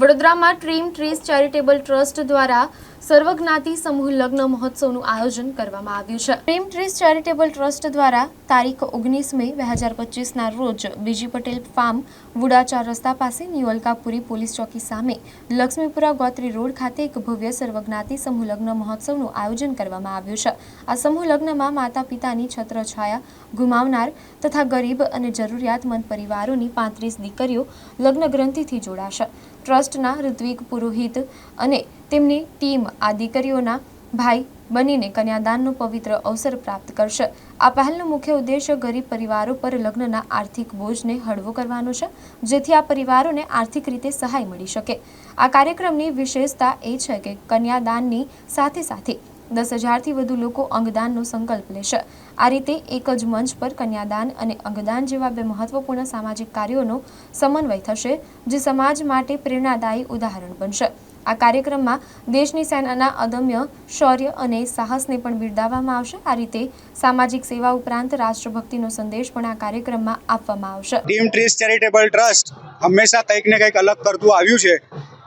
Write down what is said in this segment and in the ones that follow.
વડોદરામાં trim ટ્રીસ charitable trust દ્વારા સર્વજ્ઞાતિ સમૂહ લગ્ન મહોત્સવનું આયોજન કરવામાં આવ્યું છે. ટ્રીમ ટ્રીસ ચેરિટેબલ ટ્રસ્ટ દ્વારા તારીખ ઓગણીસ મે બે હજાર પચીસના રોજ બીજી પટેલ ફાર્મ, વુડાચાર રસ્તા પાસે નિયોલકાપુરી પોલીસ ચોકી સામે લક્ષ્મીપુરા ગોત્રી રોડ ખાતે એક ભવ્ય સર્વજ્ઞાતિ સમૂહ લગ્ન મહોત્સવનું આયોજન કરવામાં આવ્યું છે. આ સમૂહ લગ્નમાં માતા પિતાની છત્રછાયા ગુમાવનાર તથા ગરીબ અને જરૂરિયાતમંદ પરિવારોની પાંત્રીસ દીકરીઓ લગ્ન ગ્રંથિથી જોડાશે. ટ્રસ્ટના ઋત્વિક પુરોહિત અને તેમની ટીમ આ દીકરીઓના ભાઈ બનીને કન્યાદાનનો પવિત્ર અવસર પ્રાપ્ત કરશે. આ પહેલનો મુખ્ય ઉદ્દેશ્ય ગરીબ પરિવારો પર લગ્નના આર્થિક બોજને હળવો કરવાનો છે, જેથી આ પરિવારોને આર્થિક રીતે સહાય મળી શકે. આ કાર્યક્રમની વિશેષતા એ છે કે કન્યાદાનની સાથે સાથે દસ હજારથી વધુ લોકો અંગદાનનો સંકલ્પ લેશે. આ રીતે એક જ મંચ પર કન્યાદાન અને અંગદાન જેવા બે મહત્વપૂર્ણ સામાજિક કાર્યોનો સમન્વય થશે, જે સમાજ માટે પ્રેરણાદાયી ઉદાહરણ બનશે. આ કાર્યક્રમમાં દેશની સેનાના અદમ્ય શૌર્ય અને સાહસને પણ બિરદાવવામાં આવશે. આ રીતે સામાજિક સેવા ઉપરાંત રાષ્ટ્રભક્તિનો સંદેશ પણ આ કાર્યક્રમમાં આપવામાં આવશે. ટીમ ટ્રીસ ચેરિટેબલ ટ્રસ્ટ હંમેશા કંઈક ને કંઈક અલગ કરતું આવ્યું છે.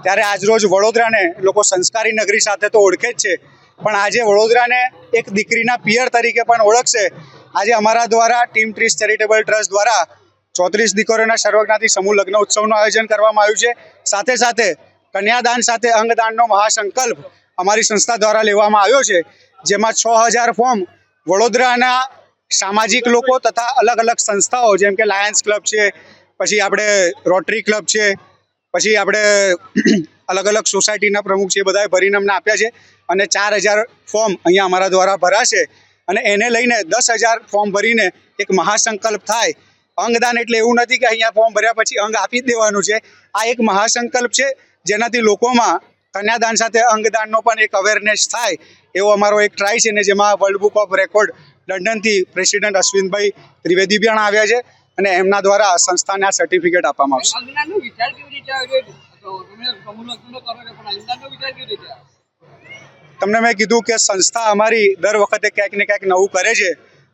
ત્યારે આજરોજ વડોદરાને લોકો સંસ્કારી નગરી સાથે તો ઓળખે જ છે. પણ આજે વડોદરાને એક દીકરીના પિયર તરીકે પણ ઓળખશે. આજે અમારા દ્વારા ટીમ ટ્રીસ ચેરિટેબલ ટ્રસ્ટ દ્વારા ચોત્રીસ દીકરીઓના સર્વજ્ઞાથી સમૂહ લગ્ન ઉત્સવનું આયોજન કરવામાં આવ્યું છે. સાથે સાથે કન્યાદાન સાથે અંગદાનનો મહાસંકલ્પ અમારી સંસ્થા દ્વારા લેવામાં આવ્યો છે, જેમાં છ હજાર ફોર્મ વડોદરાના સામાજિક લોકો તથા અલગ અલગ સંસ્થાઓ જેમ કે લાયન્સ ક્લબ છે, પછી આપણે રોટરી ક્લબ છે, પછી આપણે અલગ અલગ સોસાયટીના પ્રમુખ છે એ બધાએ ભરીને અમને આપ્યા છે અને ચાર હજાર ફોર્મ અહીંયા અમારા દ્વારા ભરાશે અને એને લઈને દસ હજાર ફોર્મ ભરીને એક મહાસંકલ્પ થાય. અંગદાન એટલે એવું નથી કે અહીંયા ફોર્મ ભર્યા પછી અંગ આપી જ દેવાનું છે. આ એક મહાસંકલ્પ છે જેનાથી લોકોમાં કન્યાદાન સાથે અંગદાનનો પણ એક અવેરનેસ થાય એવો અમારો એક ટ્રાય છે ને જેમાં વર્લ્ડ બુક ઓફ રેકોર્ડ લંડનથી પ્રેસિડેન્ટ અશ્વિનભાઈ ત્રિવેદી પણ આવ્યા છે અને એમના દ્વારા સંસ્થાને આ સર્ટિફિકેટ આપવામાં આવશે. તમને મેં કીધું કે સંસ્થા અમારી દર વખતે ક્યાંક ને ક્યાંક નવું કરે છે.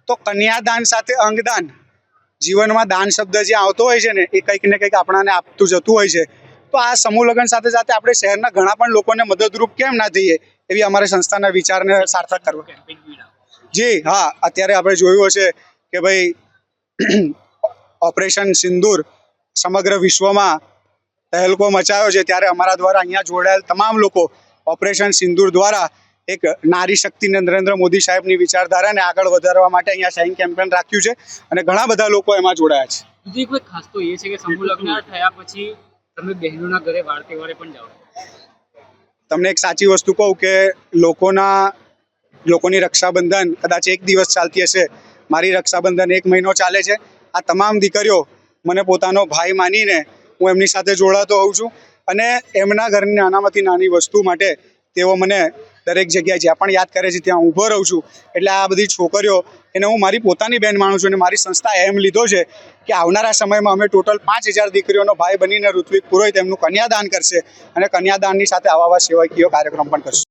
તો કન્યાદાન સાથે અંગદાન, જીવનમાં દાન શબ્દ જે આવતો હોય છે ને, એ કંઈક ને કંઈક આપણાને આપતું જતું હોય છે. તો આ સમૂહ લગ્ન સાથે સાથે આપણે શહેરના ઘણા પણ લોકોને મદદરૂપ કેમ ના થઈએ, એવી અમારી સંસ્થાના વિચારને સાર્થક કરવો. જી, હા, અત્યારે આપણે જોયું હશે કે ભાઈ, ઓપરેશન સિંદૂર સમગ્ર વિશ્વમાં તહેલકો મચાયો છે ત્યારે અમારા દ્વારા અહીંયા જોડાયેલ તમામ લોકો ઓપરેશન સિંદૂર દ્વારા એક નારી શક્તિને નરેન્દ્ર મોદી સાહેબની વિચારધારાને આગળ વધારવા માટે અહીંયા સાઇન કેમ્પેન રાખ્યું છે અને ઘણા બધા લોકો એમાં જોડાયા છે. બીજી કોઈ ખાસ તો એ છે કે સમૂહ લગ્ન થયા પછી તમે બહેનોના ઘરે વાર તહેવારે પણ જાઓ. તમને એક સાચી વસ્તુ કહું કે લોકોના લોકોની રક્ષાબંધન કદાચ એક દિવસ ચાલતી હશે મારી રક્ષાબંધન એક મહિનો ચાલે છે. આ તમામ દીકરીઓ મને પોતાનો ભાઈ માનીને હું એમની સાથે જોડાતો હોઉં છું અને એમના ઘરની નાનામાંથી નાની વસ્તુ માટે તેઓ મને દરેક જગ્યાએ જ્યાં પણ યાદ કરે છે ત્યાં ઊભો રહું છું. એટલે આ બધી છોકરીઓ એને હું મારી પોતાની બહેન માનું છું અને મારી સંસ્થા એમ લીધો છે કે આવનારા સમયમાં અમે ટોટલ પાંચ હજાર દીકરીઓનો ભાઈ બનીને ઋત્વિક પુરોહિત એમનું કન્યાદાન કરશે અને કન્યાદાનની સાથે આવા આવા સેવાકીય કાર્યક્રમ પણ કરશું.